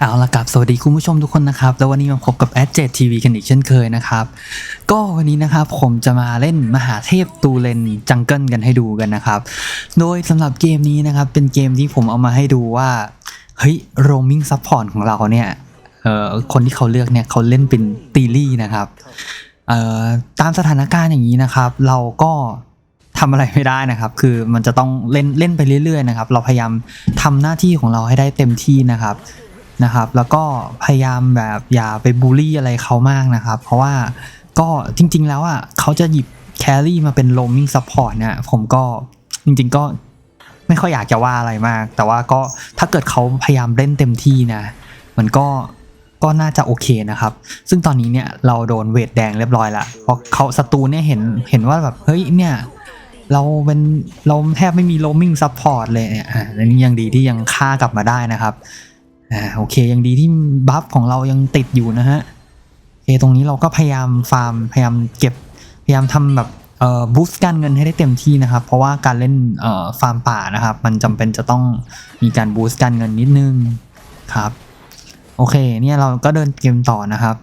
เอาละครับ สวัสดีคุณผู้ชมทุกคนนะครับ แล้ววันนี้มาพบกับ a d j e t TV กันอีกเช่นเคยนะครับ ก็วันนี้นะครับผมจะมาเล่นมหาเทพตูเลนจังเกิลกันให้ดูกันนะครับ โดยสำหรับเกมนี้นะครับ เป็นเกมที่ผมเอามาให้ดูว่า เฮ้ย roaming support ของเราเนี่ยเอ่อคนที่เขาเลือกเนี่ยเขาเล่นเป็นตีลี่นะครับเอ่อตามสถานการณ์อย่างนี้นะครับ เราก็ ทำอะไรไม่ได้นะครับ คือมันจะต้องเล่นเล่นไปเรื่อยๆนะครับ เราพยายามทำหน้าที่ของเราให้ได้เต็มที่นะครับนะครับ แล้วก็พยายามแบบอย่าไปบูลลี่อะไรเขามากนะครับ เพราะว่าก็จริง ๆ แล้วอะเขาจะหยิบแครี่มาเป็น roaming support เนี่ยผมก็จริง ๆ ก็ไม่ค่อยอยากจะว่าอะไรมาก แต่ว่าก็ถ้าเกิดเขาพยายามเล่นเต็มที่นะ มันก็ก็น่าจะโอเคนะครับ ซึ่งตอนนี้เนี่ยเราโดนเวทแดงเรียบร้อยละเพราะเขาศัตรูเนี่ยเห็นเห็นว่าแบบเฮ้ยเนี่ย เราเป็นเราแทบไม่มี roaming support เลยเนี่ยอ่าแล้วนี่ยังดีที่ยังฆ่ากลับมาได้นะครับอ่าโอเคยังดีที่บัฟของเรายังติดอยู่นะฮะโอเคตรงนี้เราก็พยายามฟาร์มพยายามเก็บพยายามทำแบบเอ่อบูสต์การเงินให้ได้เต็มที่นะครับ เพราะว่าการเล่นเอ่อฟาร์มป่านะครับ มันจำเป็นจะต้องมีการบูสต์การเงินนิดนึงครับโอเคเนี่ยเราก็เดินเกมต่อนะครับ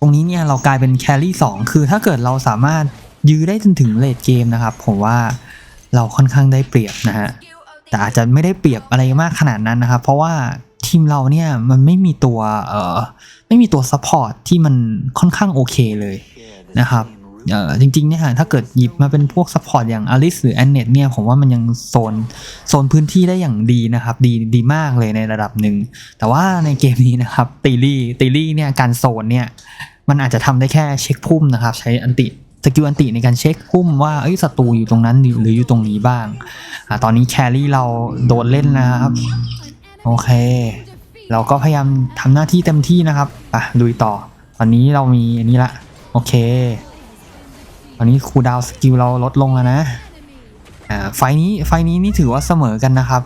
ตรงนี้เนี่ยเรากลายเป็นแครี่สองคือถ้าเกิดเราสามารถ ยื้อได้จนถึงเลดเกมนะครับ ผมว่าเราค่อนข้างได้เปรียบนะฮะแต่อาจจะไม่ได้เปรียบอะไรมากขนาดนั้นนะครับ เพราะว่าทีมเราเนี่ยมันไม่มีตัวเอ่อไม่มีตัวซัพพอร์ตที่มันค่อนข้างโอเคเลยนะครับเอ่อจริงๆเนี่ยถ้าเกิดหยิบมาเป็นพวกซัพพอร์ตอย่างอลิสหรือแอนเนตเนี่ยผมว่ามันยังโซนโซนพื้นที่ได้อย่างดีนะครับดีดีมากเลยในระดับหนึ่ง แต่ว่าในเกมนี้นะครับตีลี่ตีลี่เนี่ยการโซนเนี่ยมันอาจจะทำได้แค่เช็คพุ่มนะครับ ใช้อันติ สกิลอันติในการเช็คพุ่มว่าเอ้ยศัตรูอยู่ตรงนั้นหรือหรืออยู่ตรงนี้บ้างอ่าตอนนี้แครี่เราโดนเล่นนะครับ โอเค เราก็พยายามทำหน้าที่เต็มที่นะครับอะลุยต่อ ตอนนี้เรามีอันนี้ละโอเค ตอนนี้คูดาวสกิลเราลดลงแล้วนะอ่าไฟนี้ไฟนี้นี่ถือว่าเสมอกันนะครับ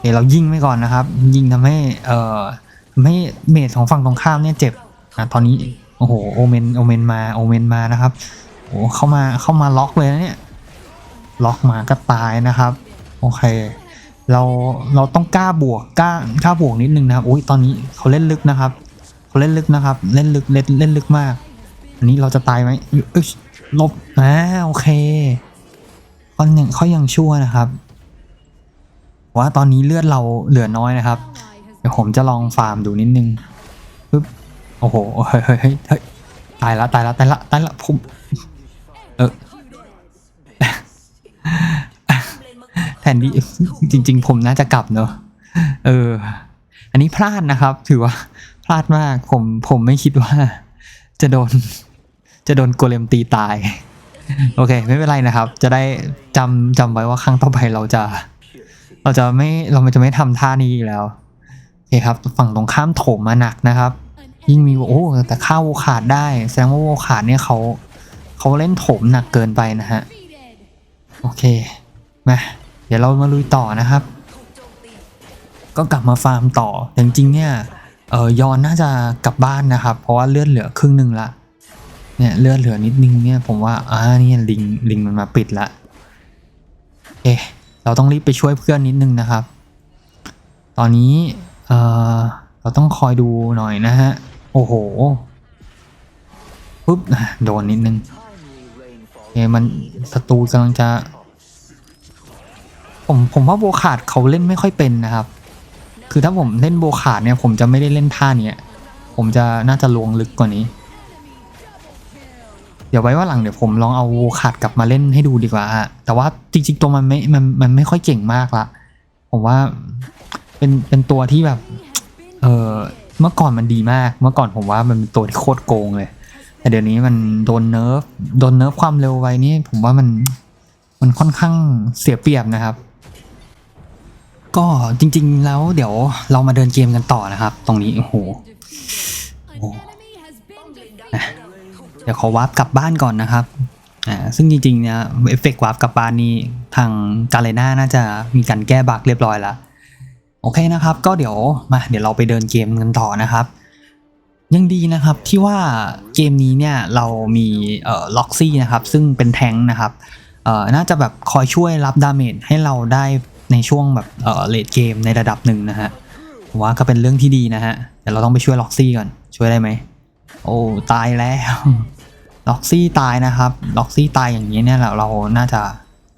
เดี๋ยวเรายิงไปก่อนนะครับ ยิงทำให้เอ่อทำให้เมจของฝั่งตรงข้ามเนี่ยเจ็บอ่าตอนนี้ โอ้โหโอเมนโอเมนมาโอเมนมานะครับโอ้เข้ามาเข้ามาล็อกเลยนะเนี่ยล็อกมาก็ตายนะครับ โอเค เราเราต้องกล้าบวกกล้ากล้าบวกนิดนึงนะครับอุ้ยตอนนี้เขาเล่นลึกนะครับเขาเล่นลึกนะครับ เล่นลึกเล่นเล่นลึกมาก อันนี้เราจะตายไหมยุ้ยลบอ่าโอเคเขายังเขายังชั่วนะครับว่าตอนนี้เลือดเราเหลือน้อยนะครับ เดี๋ยวผมจะลองฟาร์มดูนิดนึง โอ้โหเฮ้ยเฮ้ยเฮ้ยตายละตายละตายละตายละผมเออแทนที่จริง ๆ ผมน่าจะกลับเนอะเออ อันนี้พลาดนะครับ ถือว่าพลาดมากผมผมไม่คิดว่า จะโดน จะโดนโกเลมตีตาย โอเค ไม่เป็นไรนะครับ จะได้จำจำไว้ว่าครั้งต่อไปเราจะ เราจะไม่เราจะไม่ทำท่านี้อีกแล้วโอเคครับ ฝั่งตรงข้ามโถมมาหนักนะครับ ยิ่งมีโอ้แต่ข้าวโวขาดได้แสดงว่าโวขาดเนี่ยเขาเขาเล่นโถมหนักเกินไปนะฮะ โอเคมาเดี๋ยวเรามาลุยต่อนะครับ ก็กลับมาฟาร์มต่อแต่จริงๆเนี่ยเออยอนน่าจะกลับบ้านนะครับ เพราะว่าเลือดเหลือครึ่งหนึ่งละเนี่ยเลือดเหลือนิดนึงเนี่ยผมว่าอ่านี่ลิงลิงมันมาปิดละเอะเราต้องรีบไปช่วยเพื่อนนิดนึงนะครับ ตอนนี้เออเราต้องคอยดูหน่อยนะฮะ โอ้โหปุ๊บอะโดนนิดนึงเอมันศัตรูกำลังจะ ผมผมว่าโบขาดเขาเล่นไม่ค่อยเป็นนะครับ คือถ้าผมเล่นโบขาดเนี่ย ผมจะไม่ได้เล่นท่าเนี้ยผมจะน่าจะลวงลึกกว่านี้ เดี๋ยวไว้ว่าหลังเดี๋ยวผมลองเอาโบขาดกลับมาเล่นให้ดูดีกว่าฮะแต่ว่าจริงๆตัวมันไม่มันมันไม่ค่อยเก่งมากละผมว่าเป็นเป็นตัวที่แบบ เออ เมื่อก่อนมันดีมาก เมื่อก่อนผมว่ามันเป็นตัวที่โคตรโกงเลย แต่เดี๋ยวนี้มันโดนเนิร์ฟโดนเนิร์ฟความเร็วไว้นี่ ผมว่ามันมันค่อนข้างเสียเปรียบนะครับ ก็จริง ๆ แล้วเดี๋ยวเรามาเดินเกมกันต่อนะครับ ตรงนี้ โอ้โหโอ้นะเดี๋ยวขอวาร์ปกลับบ้านก่อนนะครับอ่าซึ่งจริงๆเนี่ยเอฟเฟกต์วาร์ปกลับบ้านนี่ทางกาเลน่าน่าจะมีการแก้บั๊กเรียบร้อยแล้ว โอเคนะครับ ก็เดี๋ยวมาเดี๋ยวเราไปเดินเกมกันต่อนะครับ ยังดีนะครับที่ว่าเกมนี้เนี่ยเรามีเอ่อล็อกซี่นะครับ ซึ่งเป็นแทงค์นะครับเออ่อน่าจะแบบคอยช่วยรับดาเมจให้เราได้ในช่วงแบบเอ่อเลดเกมในระดับหนึ่งนะฮะว่าก็เป็นเรื่องที่ดีนะฮะแต่เราต้องไปช่วยล็อกซี่ก่อนช่วยได้ไหมโอ้ตายแล้วล็อกซี่ตายนะครับล็อกซี่ตายอย่างนี้เนี่ยเราเราน่าจะ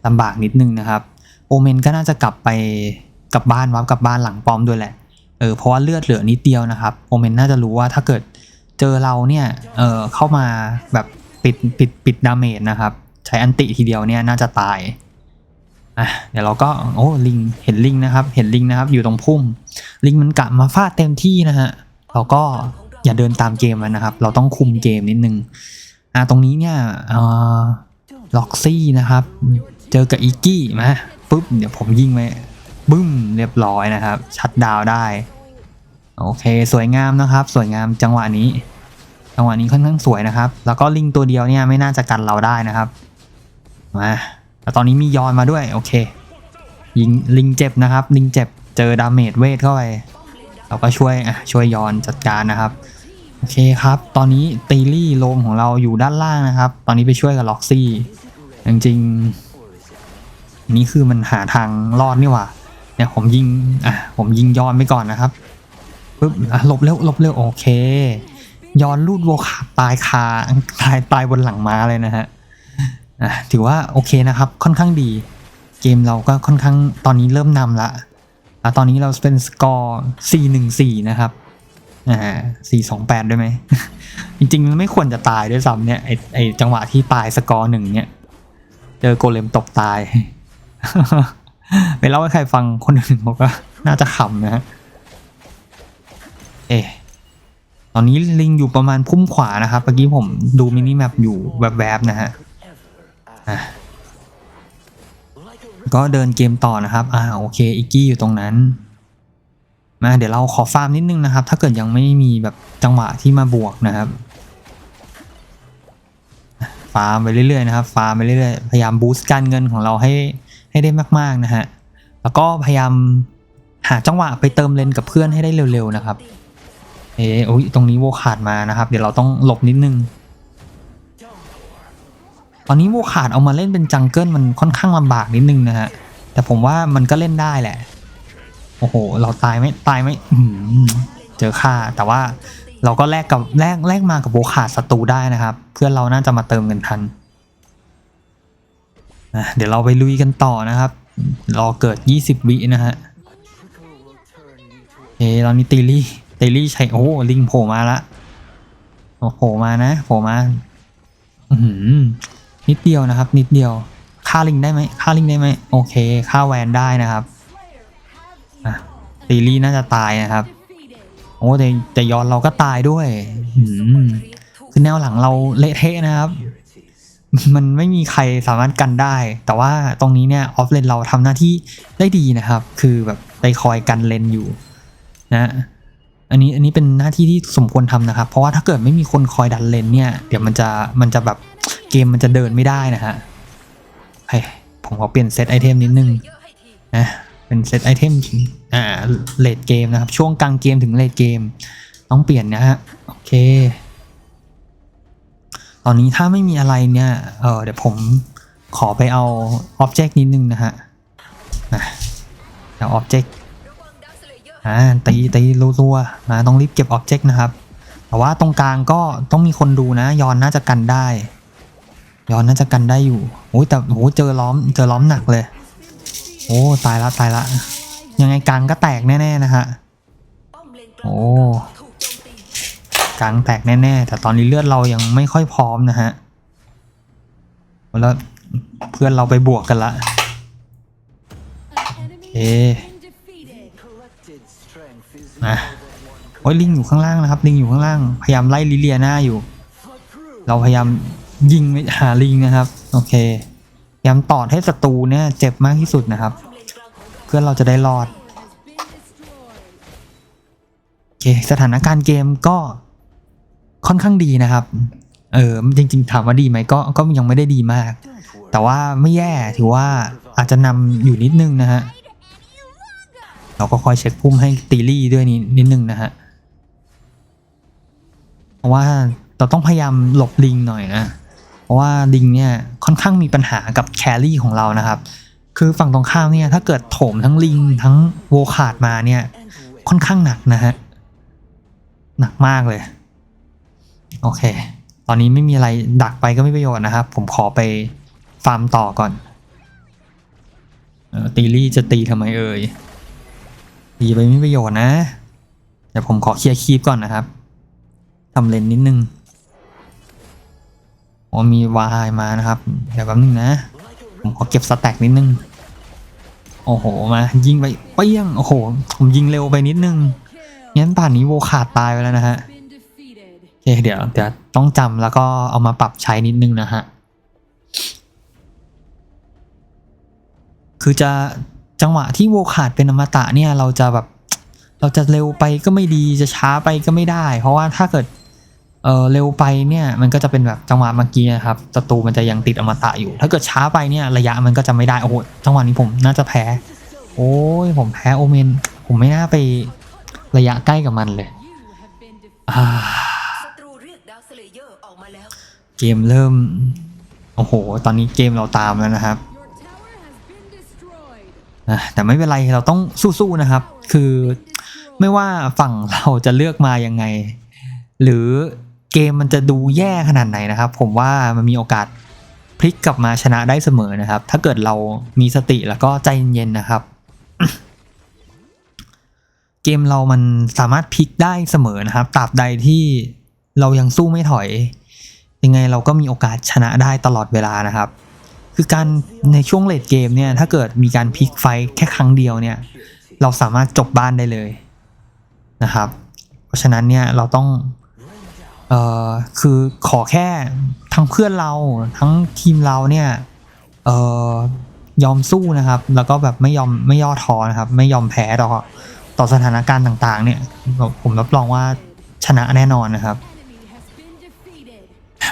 ลำบากนิดนึงนะครับโอเมนก็น่าจะกลับไป กลับบ้านวับกลับบ้านหลังป้อมด้วยแหละเออเพราะว่าเลือดเหลือนิดเดียวนะครับโอเมนน่าจะรู้ว่าถ้าเกิดเจอเราเนี่ยเออเข้ามาแบบปิดปิดปิดดาเมจนะครับใช้อันติทีเดียวเนี่ยน่าจะตายอะเดี๋ยวเราก็โอ้ลิงเห็นลิงนะครับ เห็นลิงนะครับ อยู่ตรงพุ่ม ลิงมันกะมาฟาดเต็มที่นะฮะเราก็อย่าเดินตามเกมมันนะครับ เราต้องคุมเกมนิดนึงอ่าตรงนี้เนี่ยเออล็อกซี่นะครับ เจอกับอีกกี้มาปุ๊บเดี๋ยวผมยิงไป บึ้มเรียบร้อยนะครับ ชัดดาวได้ โอเค สวยงามนะครับ สวยงามจังหวะนี้ จังหวะนี้ค่อนข้างสวยนะครับ แล้วก็ลิงตัวเดียวเนี่ยไม่น่าจะกันเราได้นะครับ มาแล้วตอนนี้มียอนมาด้วย โอเค ยิงลิงเจ็บนะครับ ลิงเจ็บเจอดาเมจเวทเข้าไปเราก็ช่วยอะช่วยยอนจัดการนะครับ โอเคครับ ตอนนี้ตีลี่โลมของเราอยู่ด้านล่างนะครับ ตอนนี้ไปช่วยกับล็อกซี่จริงๆนนี้คือมันหาทางรอดนี่หว่า เนี่ยผมยิงอะผมยิงย้อนไปก่อนนะครับปึ๊บอะหลบเร็วหลบเร็วโอเค ย้อนลูดโวขาตายคาตายตายบนหลังม้าเลยนะฮะอะถือว่าโอเคนะครับค่อนข้างดี เกมเราก็ค่อนข้างตอนนี้เริ่มนำละอะตอนนี้เราเป็นสกอร์ 4-1-4 นะครับอ่าสี่สองแปดด้วยไหม จริงๆไม่ควรจะตายด้วยซ้ำเนี่ยไอไอจังหวะที่ตายสกอร์หนึ่งเนี่ย เจอโกเลมตกตาย ไปเล่าให้ใครฟังคนอื่นเขาก็น่าจะขำนะฮะเอะตอนนี้ลิงอยู่ประมาณพุ่มขวานะครับเมื่อกี้ผมดูมินิแมปอยู่แวบๆนะฮะอะก็เดินเกมต่อนะครับ อ่าโอเคอิกกี้อยู่ตรงนั้น มาเดี๋ยวเราขอฟาร์มนิดนึงนะครับ ถ้าเกิดยังไม่มีแบบจังหวะที่มาบวกนะครับ ฟาร์มไปเรื่อยๆนะครับ ฟาร์มไปเรื่อยๆ พยายามบูสต์การเงินของเราให้ ให้ได้มากๆนะฮะ แล้วก็พยายามหาจังหวะไปเติมเลนกับเพื่อนให้ได้เร็วๆนะครับ เออโอ้ยตรงนี้โวขาดมานะครับ เดี๋ยวเราต้องหลบนิดนึง ตอนนี้โวขาดเอามาเล่นเป็นจังเกิลมันค่อนข้างลำบากนิดนึงนะฮะ แต่ผมว่ามันก็เล่นได้แหละ โอ้โห เราตายไหมตายไมอื้อหือเจอค่า แต่ว่าเราก็แลกกับแลกแลกมากับโบขาดศัตรูได้นะครับ เพื่อนเราน่าจะมาเติมกันทัน เดี๋ยวเราไปลุยกันต่อนะครับ รอเกิด 20 วินะฮะเฮ้ตอนนี้ตีลี่ตีลี่ใช้โอ้ลิงโผล่มาละโอ้โผล่มานะโผล่มาอืนิดเดียวนะครับ นิดเดียวฆ่าลิงได้ไหมฆ่าลิงได้ไหมโอเคฆ่าแวนได้นะครับตีลี่น่าจะตายนะครับโอ้แต่แต่ย้อนเราก็ตายด้วย อืมคือแนวหลังเราเละเทะนะครับ มันไม่มีใครสามารถกันได้ แต่ว่าตรงนี้เนี่ยออฟเลนเราทำหน้าที่ได้ดีนะครับ คือแบบไปคอยกันเลนอยู่นะอันนี้อันนี้เป็นหน้าที่ที่สมควรทำนะครับ เพราะว่าถ้าเกิดไม่มีคนคอยดันเลนเนี่ย เดี๋ยวมันจะมันจะแบบเกมมันจะเดินไม่ได้นะฮะเฮ้ยผมขอเปลี่ยนเซตไอเทมนิดนึงนะเป็นเซตไอเทมอ่าเลดเกมนะครับ ช่วงกลางเกมถึงเลดเกม ต้องเปลี่ยนนะฮะ โอเค ตอนนี้ถ้าไม่มีอะไรเนี่ย เออเดี๋ยวผมขอไปเอาอ็อบเจกต์นิดนึงนะฮะนะเอาอ็อบเจกต์อ่าตีตีรัวๆมาต้องรีบเก็บอ็อบเจกต์นะครับ แต่ว่าตรงกลางก็ต้องมีคนดูนะ ยอนน่าจะกันได้ ยอนน่าจะกันได้อยู่โอ้ยแต่โอ้เจอล้อมเจอล้อมหนักเลย โอ้ตายละตายละยังไงกลางก็แตกแน่ๆนะฮะโอ้ กลางแตกแน่ๆ แต่ตอนนี้เลือดเรายังไม่ค่อยพร้อมนะฮะ แล้วเพื่อนเราไปบวกกันละเอ๊ะนะโอ้ยลิงอยู่ข้างล่างนะครับ ลิงอยู่ข้างล่าง พยายามไล่ลิเลียหน้าอยู่ เราพยายามยิงหาลิงนะครับ โอเคพยายามตอดให้ศัตรูเนี่ยเจ็บมากที่สุดนะครับ เพื่อนเราจะได้รอดโอเคสถานการณ์เกมก็ ค่อนข้างดีนะครับ เออจริง ๆ ถามว่าดีไหมก็ก็ยังไม่ได้ดีมาก แต่ว่าไม่แย่ถือว่าอาจจะนำอยู่นิดนึงนะฮะเราก็คอยเช็คพุ่มให้ตีลี่ด้วยนิดนิดนึงนะฮะเพราะว่าเราต้องพยายามหลบลิงหน่อยนะ เพราะราะว่าลิงเนี่ยค่อนข้างมีปัญหากับแครี่ของเรานะครับ คือฝั่งตรงข้ามเนี่ยถ้าเกิดโถมทั้งลิงทั้งโวขาดมาเนี่ยค่อนข้างหนักนะฮะหนักมากเลย โอเค ตอนนี้ไม่มีอะไรดักไปก็ไม่ประโยชน์นะครับ ผมขอไปฟาร์มต่อก่อนเออตีลี่จะตีทำไมเอ่ย ตีไปไม่ประโยชน์นะ เดี๋ยวผมขอเคลียร์คีปก่อนนะครับทำเลนนิดนึงอ๋อมีวายมานะครับ เดี๋ยวแป๊บนึงนะ ผมขอเก็บสแต็กนิดนึง โอ้โห มา ยิงไปเปี้ยง โอ้โห ผมยิงเร็วไปนิดนึง งั้นป่านนี้โวขาดตายไปแล้วนะฮะ เคเดี๋ยวเดี๋ยวต้องจำแล้วก็เอามาปรับใช้นิดนึงนะฮะ คือจะจังหวะที่โวขาดเป็นอมตะเนี่ยเราจะแบบเราจะเร็วไปก็ไม่ดีจะช้าไปก็ไม่ได้ เพราะว่าถ้าเกิดเออเร็วไปเนี่ยมันก็จะเป็นแบบจังหวะเมื่อกี้นะครับศัตรูมันจะยังติดอมตะอยู่ ถ้าเกิดช้าไปเนี่ยระยะมันก็จะไม่ได้โอ้โหจังหวะนี้ผมน่าจะแพ้ โอ้ยผมแพ้โอเมน ผมไม่น่าไประยะใกล้กับมันเลยอ่า เกมเริ่ม โอ้โห ตอนนี้เกมเราตามแล้วนะครับแต่ไม่เป็นไรเราต้องสู้ๆนะครับ คือไม่ว่าฝั่งเราจะเลือกมายังไง หรือเกมมันจะดูแย่ขนาดไหนนะครับ ผมว่ามันมีโอกาสพลิกกลับมาชนะได้เสมอนะครับ ถ้าเกิดเรามีสติแล้วก็ใจเย็นๆนะครับ เกมเรามันสามารถพลิกได้เสมอนะครับตราบใดที่เรายังสู้ไม่ถอย ยังไงเราก็มีโอกาสชนะได้ตลอดเวลานะครับ คือการในช่วงเลดเกมเนี่ยถ้าเกิดมีการพลิกไฟแค่ครั้งเดียวเนี่ยเราสามารถจบบ้านได้เลยนะครับ เพราะฉะนั้นเนี่ยเราต้องเอ่อคือขอแค่ทั้งเพื่อนเราทั้งทีมเราเนี่ยเอ่อยอมสู้นะครับ แล้วก็แบบไม่ยอมไม่ย่อท้อนะครับ ไม่ยอมแพ้ต่อต่อสถานการณ์ต่างๆ เนี่ยผมรับรองว่าชนะแน่นอนนะครับ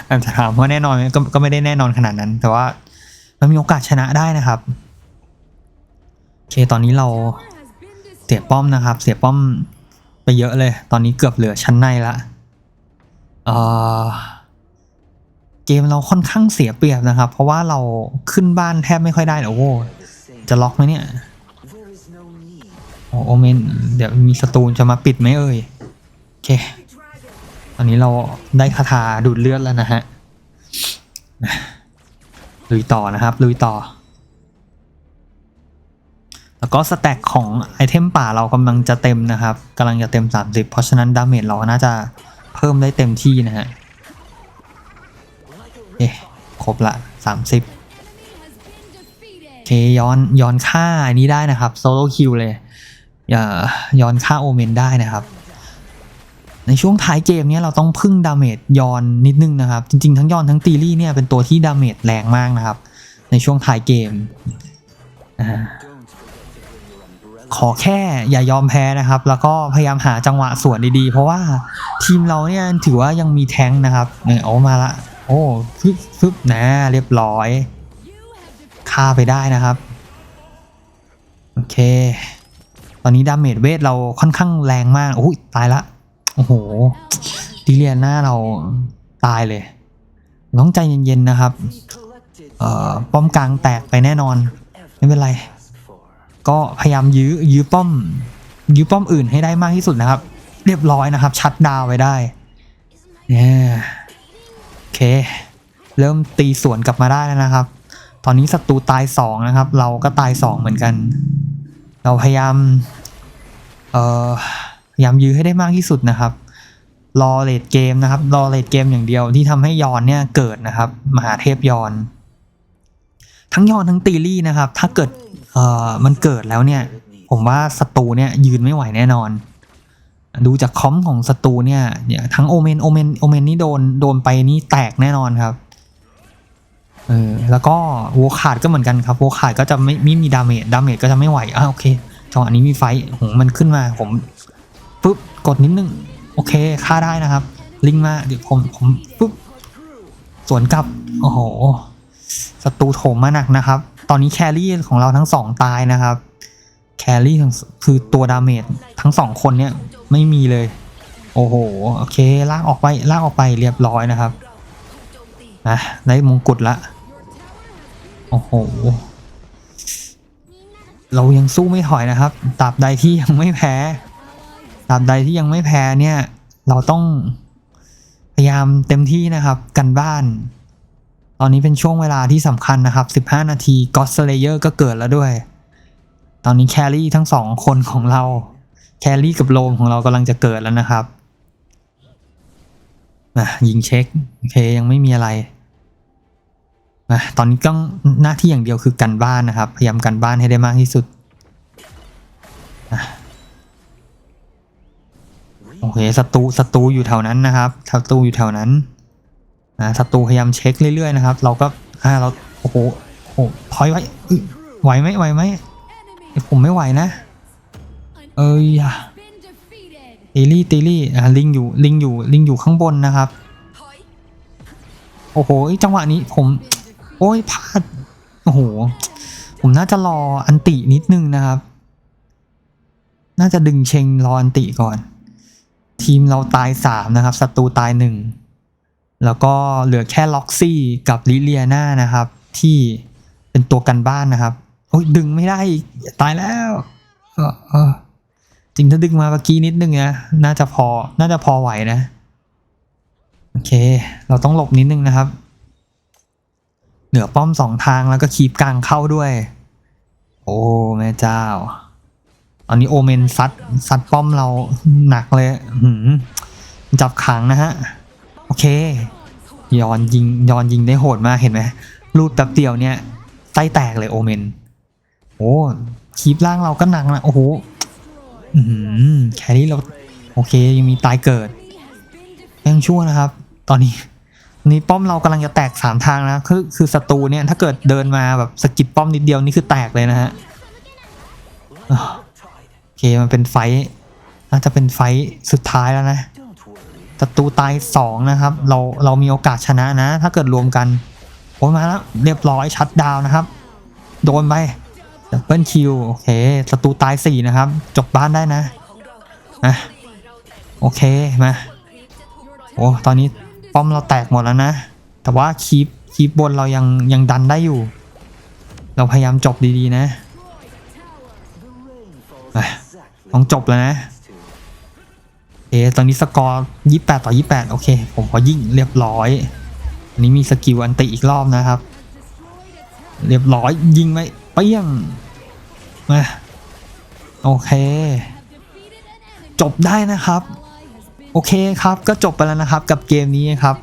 อาจจะถามว่าแน่นอนไหมก็ก็ไม่ได้แน่นอนขนาดนั้น แต่ว่ามันมีโอกาสชนะได้นะครับโอเคตอนนี้เราเสียป้อมนะครับ เสียป้อมไปเยอะเลย ตอนนี้เกือบเหลือชั้นในละเออเกมเราค่อนข้างเสียเปรียบนะครับ เพราะว่าเราขึ้นบ้านแทบไม่ค่อยได้โอ้โหจะล็อกไหมเนี่ยโอ้โอเมนเดี๋ยวมีสตูนจะมาปิดไหมเอ่ยโอเค อนนี้เราได้คาถาดูดเลือดแล้วนะฮะลุยต่อนะครับลุยต่อ แล้วก็สแต็กของไอเทมป่าเรากำลังจะเต็มนะครับกำลังจะเต็ม 30 เพราะฉะนั้นดาเมจเราน่าจะเพิ่มได้เต็มที่นะฮะเอ๊ะครบละ 30โอเคย้อนย้อนค่าอันนี้ได้นะครับโซโลคิวเลยอย่าย้อนค่าโอเมนได้นะครับ ในช่วงท้ายเกมเนี้ยเราต้องพึ่งดาเมจยอนนิดนึงนะครับ จริงๆ ทั้งยอนทั้งตีลี่เนี่ยเป็นตัวที่ดาเมจแรงมากนะครับ ในช่วงท้ายเกมอขอแค่อย่ายอมแพ้นะครับ แล้วก็พยายามหาจังหวะสวนดีๆ เพราะว่าทีมเราเนี่ยถือว่ายังมีแท้งนะครับเนี่ยโอ้มาละ โอ้ฟึบฟึบนะเรียบร้อยฆ่าไปได้นะครับ โอเค ตอนนี้ดาเมจเวทเราค่อนข้างแรงมากโอ้ยตายละ อ้โหดิเลียน่าเราตายเลยต้องใจเย็นๆนะครับเอ่อป้อมกลางแตกไปแน่นอน ไม่เป็นไร ก็พยายามยื้อยื้อป้อม ยื้อป้อมอื่นให้ได้มากที่สุดนะครับ เรียบร้อยนะครับ ชัดดาวไว้ได้เนี่ยโอเค เริ่มตีสวนกลับมาได้แล้วนะครับ ตอนนี้ศัตรูตายสองนะครับ เราก็ตายสองเหมือนกัน เราพยายาม เอ่อ ยายามยื้อให้ได้มากที่สุดนะครับรอเลดเกมนะครับรอเลดเกมอย่างเดียวที่ทำให้ยอนเนี่ยเกิดนะครับ มหาเทพยอน ทั้งยอนทั้งตีลี่นะครับ ถ้าเกิดเอ่อมันเกิดแล้วเนี่ย ผมว่าศัตรูเนี่ยยืนไม่ไหวแน่นอน ดูจากคอมของศัตรูเนี่ยเนี่ยทั้งโอเมนโอเมนโอเมนนี่โดนโดนไปนี่แตกแน่นอนครับเออแล้วก็โวขาดก็เหมือนกันครับโวขาดก็จะไม่ไม่มีดาเมจดาเมจก็จะไม่ไหวอะโอเคจังหวะนี้มีไฟท์โหมันขึ้นมาผม ปุ๊บกดนิดนึง โอเคฆ่าได้นะครับ ลิงมาเดี๋ยวผมผมปุ๊บสวนกลับ โอ้โหศัตรูโถมมาหนักนะครับ ตอนนี้แครี่ของเราทั้งสองตายนะครับ แครี่คือตัวดาเมจทั้งสองคนเนี่ยไม่มีเลย โอ้โห โอเค ลากออกไป ลากออกไปเรียบร้อยนะครับนะได้มงกุฎละ โอ้โห เรายังสู้ไม่ถอยนะครับตราบใดที่ยังไม่แพ้ ตราบใดที่ยังไม่แพ้เนี่ย เราต้องพยายามเต็มที่นะครับ กันบ้าน ตอนนี้เป็นช่วงเวลาที่สำคัญนะครับ 15 นาทีก็สเลเยอร์ก็เกิดแล้วด้วย ตอนนี้แครี่ทั้งสองคนของเรา แครี่กับโลมของเรากำลังจะเกิดแล้วนะครับอะยิงเช็ค โอเค ยังไม่มีอะไรตอนนี้ต้องหน้าที่อย่างเดียวคือกันบ้านนะครับ พยายามกันบ้านให้ได้มากที่สุด โอเคศัตรูศัตรูอยู่แถวนั้นนะครับศัตรูอยู่แถวนั้นนะศัตรูพยายามเช็คเรื่อยๆนะครับ เราก็อ่าเราโอ้โหโอ้โหถอยไว้ไหวไหมไหวไหมผมไม่ไหวนะ เอ้ยอะ been defeated. ตีลี่ตีลี่อะลิงอยู่ลิงอยู่ลิงอยู่ข้างบนนะครับ โอ้โหจังหวะนี้ผม โอ้ยพลาดโอ้โหผมน่าจะรออันตินิดนึงนะครับ น่าจะดึงเชงรออันติก่อน ทีมเราตายสามนะครับศัตรูตายหนึ่งแล้วก็เหลือแค่ล็อกซี่กับลิเลียนานะครับ ที่เป็นตัวกันบ้านนะครับโอ้ยดึงไม่ได้อีกตายแล้วจริงถ้าดึงมาเมื่อกี้นิดนึงนะน่าจะพอน่าจะพอไหวนะโอเค เราต้องหลบนิดนึงนะครับ เหนือป้อมสองทางแล้วก็คีบกลางเข้าด้วย โอ้แม่เจ้า ตอนนี้โอเมนซัดซัดป้อมเราหนักเลยหืมจับขังนะฮะ โอเค ย้อนยิงย้อนยิงได้โหดมากเห็นไหมรูดแป๊บเดียวเนี่ยไส้แตกเลยโอเมน โอ้คีบล่างเราก็หนักนะโอ้โหอื้อหือแครี่เราโอเคยังมีตายเกิด ยังชั่วนะครับ ตอนนี้นนี้ป้อมเรากำลังจะแตกสามทางนะคือคือศัตรูเนี่ยถ้าเกิดเดินมาแบบสกิดป้อมนิดเดียวนี่คือแตกเลยนะฮะ เคมันเป็นไฟท์น่าจะเป็นไฟท์สุดท้ายแล้วนะศัตรูตายสองนะครับ เราเรามีโอกาสชนะนะ ถ้าเกิดรวมกันโอ้มาแล้วเรียบร้อยชัดดาวนะครับ โดนไปดับเบิลคิวโอเคศัตรูตายสี่นะครับ จบบ้านได้นะอะโอเคมาโอ้ตอนนี้ป้อมเราแตกหมดแล้วนะ แต่ว่าคีปคีปบนเรายังยังดันได้อยู่ เราพยายามจบดีๆนะอะ ต้องจบแล้วนะเอะตอนนี้สกอร์ยี่แปดต่อยี่แปดโอเค ผมพอยิงเรียบร้อย อันนี้มีสกิลอันติอีกรอบนะครับ เรียบร้อยยิงไหมเปี้ยงมาโอเค จบได้นะครับโอเคครับ ก็จบไปแล้วนะครับกับเกมนี้ครับ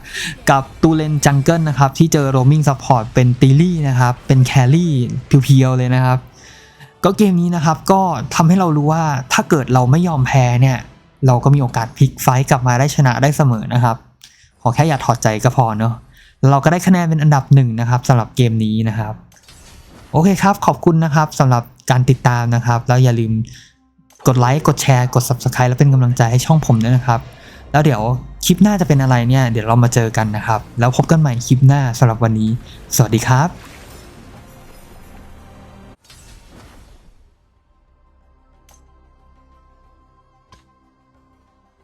กับตูเลนจังเกิลนะครับ ที่เจอโรมิงซัพพอร์ตเป็นตีลี่นะครับ เป็นแครี่เพียวๆเลยนะครับ ก็เกมนี้นะครับก็ทำให้เรารู้ว่าถ้าเกิดเราไม่ยอมแพ้เนี่ยเราก็มีโอกาสพลิกไฟต์กลับมาได้ชนะได้เสมอนะครับ ขอแค่อย่าถอดใจก็พอเนาะเราก็ได้คะแนนเป็นอันดับหนึ่งนะครับสำหรับเกมนี้นะครับ โอเคครับขอบคุณนะครับสำหรับการติดตามนะครับ แล้วอย่าลืมกดไลค์กดแชร์กด Subscribe และเป็นกำลังใจให้ช่องผมด้วยนะครับ แล้วเดี๋ยวคลิปหน้าจะเป็นอะไรเนี่ย เดี๋ยวเรามาเจอกันนะครับ แล้วพบกันใหม่คลิปหน้าสำหรับวันนี้ สวัสดีครับ